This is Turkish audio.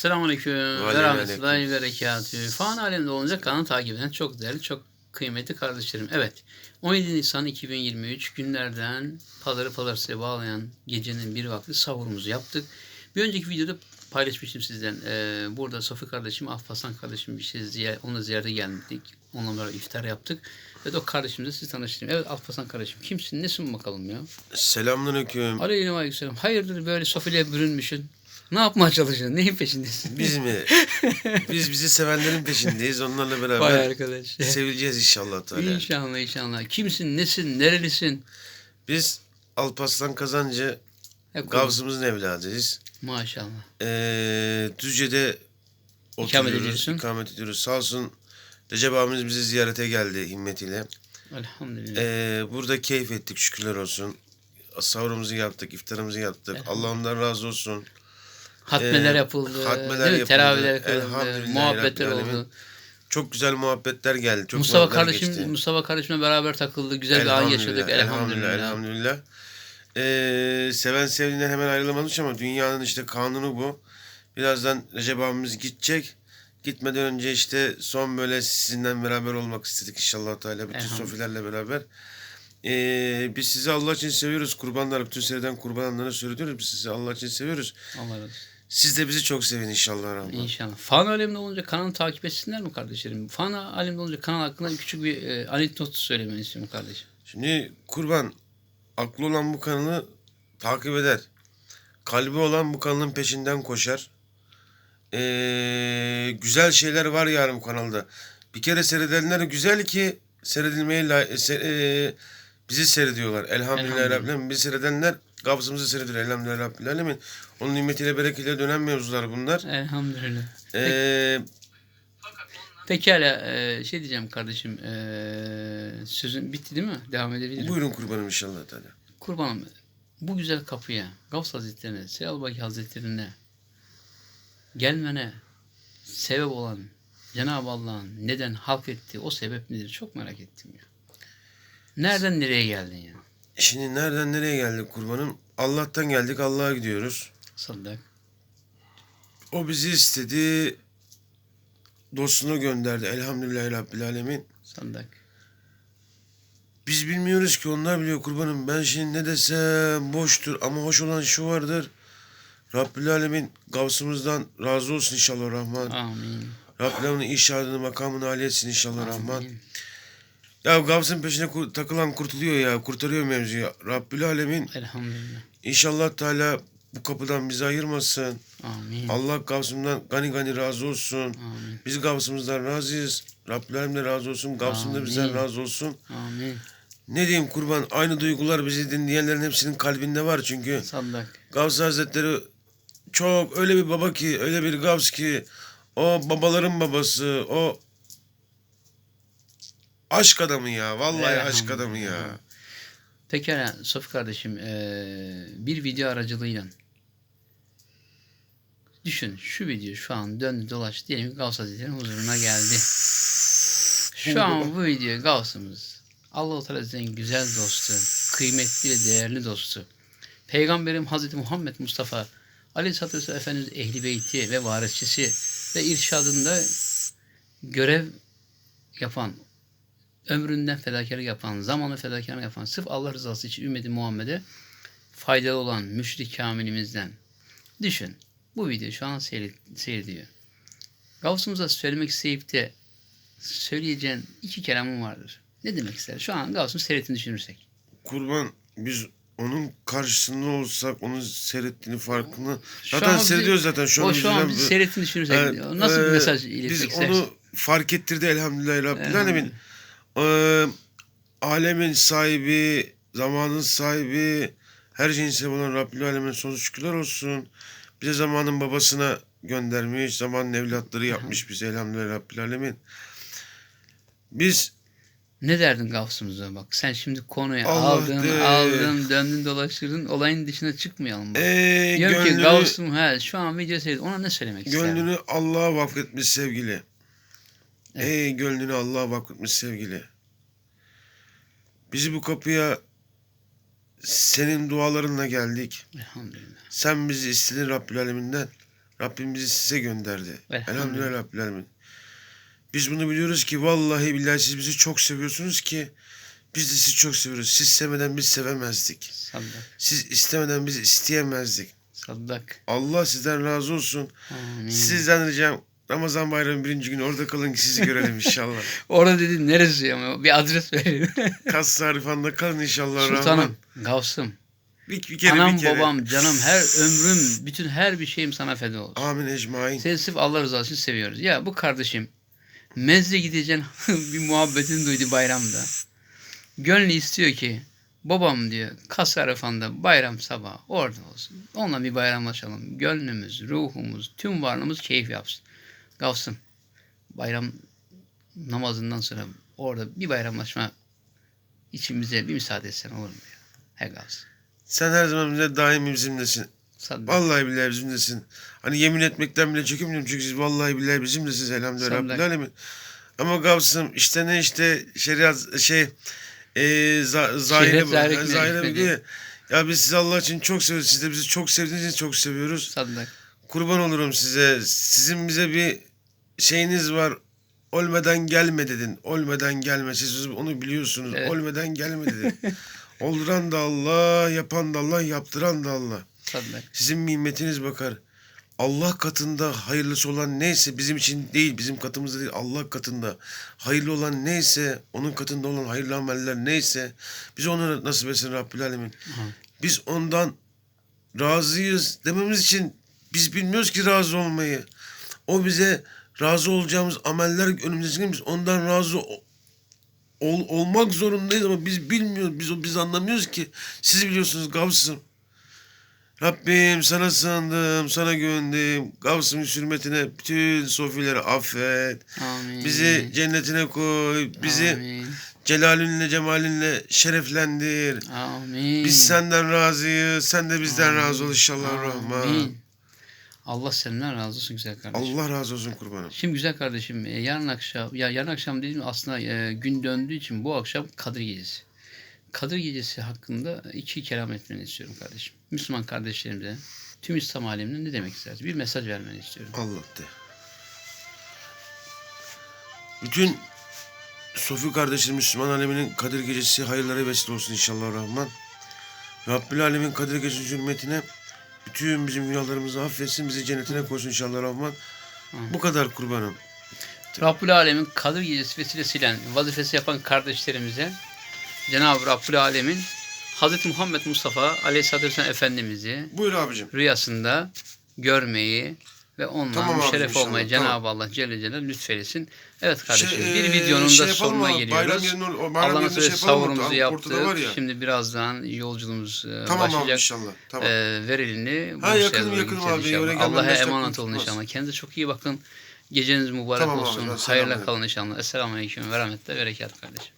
Selamünaleyküm. Ve Aleyküm. rahmetullahi ve berekatühü. Fan alemde olunca kanalı takip eden çok değerli, çok kıymetli kardeşlerim. Evet, 17 Nisan 2023 günlerden pazarı pazartesiye bağlayan gecenin bir vakti sahurumuzu yaptık. Bir önceki videoda paylaşmıştım sizden. Ee, burada Sofi kardeşim, Alparslan kardeşim bir şey ziyaret, onunla ziyarete. Onunla beraber iftar yaptık. Ve o kardeşimle sizi tanıştırayım. Evet Alparslan kardeşim kimsin, nesin bakalım ya? Selamünaleyküm. Aleyküm aleyküm. Hayırdır böyle Sofi'yle bürünmüşsün? Ne yapmaya çalışıyorsun? Neyin peşindesin? Biz mi? Biz bizi sevenlerin peşindeyiz. Onlarla Vay beraber arkadaş. sevileceğiz inşallah. Teala. İnşallah inşallah. Kimsin, nesin, nerelisin? Biz Alparslan Kazancı He, kur- Gavsımızın evladıyız. Maşallah. Ee, Düzce'de İkamet oturuyoruz. ediyorsun. ikamet ediyoruz. Sağ olsun Recep abimiz bizi ziyarete geldi himmetiyle. Elhamdülillah. Ee, burada keyif ettik şükürler olsun. Sahurumuzu yaptık, iftarımızı yaptık. Allah ondan razı olsun. Hatmeler e, yapıldı. hatmeler yapıldı. Teravihler kılındı. Elhamdülillah Muhabbetler Alemin. oldu. Çok güzel muhabbetler geldi. Çok Mustafa kardeşim geçti. Mustafa kardeşimle beraber takıldı. Güzel bir an yaşadık. Elhamdülillah. Elhamdülillah. Ee, seven sevdiğinden hemen ayrılamamış ama dünyanın işte kanunu bu. Birazdan Recep abimiz gidecek. Gitmeden önce işte son böyle sizinle beraber olmak istedik inşallah Teala. Bütün Elhamdülillah. sofilerle beraber. Ee, biz sizi Allah için seviyoruz. Kurbanlar, bütün seriden kurbanları söylüyoruz. Biz sizi Allah için seviyoruz. Allah razı olsun. Siz de bizi çok sevin inşallah. Rahman. İnşallah. Fan aleminde olunca kanalı takip etsinler mi kardeşlerim? Fan aleminde olunca kanal hakkında küçük bir e, anekdot söylemeni istiyorum kardeşim. Şimdi kurban aklı olan bu kanalı takip eder. Kalbi olan bu kanalın peşinden koşar. Ee, güzel şeyler var yani bu kanalda. Bir kere seyredenler güzel ki seyredilmeye ee, bizi seyrediyorlar. Elhamdülillah Elhamdülillah. Bizi seyredenler gafsımızı seyrediyor. Elhamdülillah. Onun nimetiyle bereketiyle dönen mevzular bunlar. Elhamdülillah. Ee, Pekala e, şey diyeceğim kardeşim e, sözün bitti değil mi? Devam edebilirim. buyurun kurbanım inşallah. Teala. Kurbanım bu güzel kapıya Gavs Hazretleri'ne, Seyalbaki Hazretleri'ne gelmene sebep olan Cenab-ı Allah'ın neden halk ettiği o sebep nedir? Çok merak ettim ya. Nereden nereye geldin ya? Şimdi nereden nereye geldik kurbanım? Allah'tan geldik Allah'a gidiyoruz. Sadak. O bizi istedi. Dostuna gönderdi. Elhamdülillahi Rabbil Alemin. Sadak. Biz bilmiyoruz ki onlar biliyor kurbanım. Ben şimdi ne desem boştur ama hoş olan şu vardır. Rabbil Alemin gavsımızdan razı olsun inşallah Rahman. Amin. Rabbil Alemin işadını makamını âli etsin inşallah Rahman. Ya gavsın peşine takılan kurtuluyor ya. Kurtarıyor mevzuyu. Rabbil Alemin Elhamdülillah. inşallah Teala bu kapıdan bizi ayırmasın. Amin. Allah gavsımdan gani gani razı olsun. Amin. Biz gavsımızdan razıyız. Rabbil Alemin de razı olsun. Gavsım da bizden razı olsun. Amin. Ne diyeyim kurban aynı duygular bizi dinleyenlerin hepsinin kalbinde var çünkü Sadak. Gavs Hazretleri çok öyle bir baba ki öyle bir Gavs ki o babaların babası o aşk adamı ya vallahi aşk Elhamdülillah. adamı ya. Pekala Sofi kardeşim eee, bir video aracılığıyla düşün şu video şu an döndü dolaştı diyelim ki Gavs Hazretleri'nin huzuruna geldi. Şu an bu video Gavs'ımız Allah-u Teala Hazretleri'nin güzel dostu, kıymetli ve değerli dostu. Peygamberim Hazreti Muhammed Mustafa Aleyhisselatü Vesselam Efendimiz ehli beyti ve varisçisi ve irşadında görev yapan ömründen fedakarlık yapan, zamanı fedakarlık yapan, sırf Allah rızası için ümmeti Muhammed'e faydalı olan müşrik kamilimizden. Düşün. Bu video şu an seyrediyor. Gavsımıza söylemek isteyip de söyleyeceğin iki kelamın vardır. Ne demek ister? Şu an Gavs'ın seyrettiğini düşünürsek. Kurban biz onun karşısında olsak onun seyrettiğini farkını Şu zaten bizi- seyrediyoruz zaten şu an. o şu an bizi seyrettiğini düşünürsek Evet, nasıl bir e, mesaj iletmek Biz istersin? onu fark ettirdi elhamdülillah Rabbil. Alemin. Ee, alemin sahibi, zamanın sahibi, her şeyin sebebi olan Rabbil Alemin sonsuz şükürler olsun. Bize zamanın babasına göndermiş, zamanın evlatları yapmış bize elhamdülillah Rabbil Alemin. Biz Ne derdin Gavs'ımıza bak. Sen şimdi konuyu Allah aldın, de. aldın, döndün, dolaştırdın. Olayın dışına çıkmayalım. Bak. ee, Diyorum ki gönlünü, Gavs'ım he, şu an video seyret. Ona ne söylemek ister? gönlünü Allah'a vakfetmiş sevgili. Evet. Ey gönlünü Allah'a vakfetmiş sevgili. Bizi bu kapıya senin dualarınla geldik. Elhamdülillah. Sen bizi istedin Rabbil Aleminden. Rabbim bizi size gönderdi. Elhamdülillah. Elhamdülillah Rabbil Alemin. Biz bunu biliyoruz ki vallahi billahi siz bizi çok seviyorsunuz ki biz de sizi çok seviyoruz. Siz sevmeden biz sevemezdik. Saddak. Siz istemeden biz isteyemezdik. Saddak. Allah sizden razı olsun. Amin. Sizden ricam Ramazan bayramı birinci günü orada kalın ki sizi görelim inşallah. Orada dedin neresi ama bir adres verin. Kas Sarıfan'da kalın inşallah. Rahman. Sultanım, Gavsım, Bir, bir kere anam bir kere. babam, canım, her ömrüm, bütün her bir şeyim sana feda olsun. Amin ecmain. Seni sırf Allah rızası için seviyoruz. Ya bu kardeşim mezze gideceğin bir muhabbetini duydu bayramda. Gönlü istiyor ki babam diyor Kasarıfan'da bayram sabahı orada olsun. Onunla bir bayramlaşalım. Gönlümüz, ruhumuz, tüm varlığımız keyif yapsın. Gavsım bayram namazından sonra orada bir bayramlaşma içimize bir müsaade etsen olur mu ya? He Gavsım. Sen her zaman bize daimi bizimlesin. Sadece. Vallahi billahi bizimlesin. Hani yemin etmekten bile çekinmiyorum çünkü siz vallahi billahi bizimlesiniz elhamdülillah Rabbil Alemin. Ama Gavsım işte ne işte şeriat şey e, za, zahire. Ya biz sizi Allah için çok seviyoruz. Siz de bizi çok sevdiğiniz için çok seviyoruz. Sadak. Kurban olurum size. Sizin bize bir şeyiniz var. Olmadan gelme dedin. Olmadan gelme. Siz onu biliyorsunuz. Evet. Olmadan gelme dedin. Olduran da Allah, yapan da Allah, yaptıran da Allah. Sadak. Sizin nimetiniz bakar. Allah katında hayırlısı olan neyse bizim için değil, bizim katımızda değil, Allah katında hayırlı olan neyse, onun katında olan hayırlı ameller neyse, bize onu nasip etsin Rabbül Alemin. Aha. Biz ondan razıyız dememiz için biz bilmiyoruz ki razı olmayı. O bize razı olacağımız ameller önümüzde biz ondan razı ol- olmak zorundayız ama biz bilmiyoruz, biz biz anlamıyoruz ki. Siz biliyorsunuz Gavs'ım. Rabbim sana sığındım, sana güvendim. Gavs'ın hürmetine bütün sofileri affet. Amin. Bizi cennetine koy. Bizi Amin. celalinle, cemalinle şereflendir. Amin. Biz senden razıyız. Sen de bizden razı ol inşallah Rahman. Allah senden razı olsun güzel kardeşim. Allah razı olsun kurbanım. Şimdi güzel kardeşim e, yarın akşam ya yarın akşam dediğim aslında e, gün döndüğü için bu akşam Kadir Gecesi. Kadir Gecesi hakkında iki kelam etmeni istiyorum kardeşim. Müslüman kardeşlerimize, tüm İslam alemine ne demek istersin? Bir mesaj vermeni istiyorum. Allah de. Bütün Sofi kardeşlerim Müslüman aleminin Kadir Gecesi hayırlara vesile olsun inşallah Rahman. Rabbül Alemin Kadir Gecesi hürmetine bütün bizim günahlarımızı affetsin. Bizi cennetine koysun inşallah Rahman. Bu kadar kurbanım. Rabbül Alemin Kadir Gecesi vesilesiyle vazifesi yapan kardeşlerimize Cenab-ı Rabbül Alemin Hz. Muhammed Mustafa Aleyhisselatü Vesselam Efendimiz'i Buyur abicim. rüyasında görmeyi ve onunla Tamam abi, müşerref olmayı tamam. Cenab-ı Allah Celle Celaluhu lütfeylesin. Evet kardeşim Şey, bir videonun şey da sonuna mı? geliyoruz. Yerine, yerine söyledi şey savurumuzu yaptık. ya. Şimdi birazdan yolculuğumuz e, Tamam abi başlayacak. inşallah. Tamam. Ee, verilini Ha, yakınım, yakınım abi. Allah'a emanet olun inşallah. Kendinize çok iyi bakın. Geceniz mübarek Tamam abi, olsun. selam Hayırla kalın inşallah. Esselamu Aleyküm ve Rahmetle Berekat kardeşim.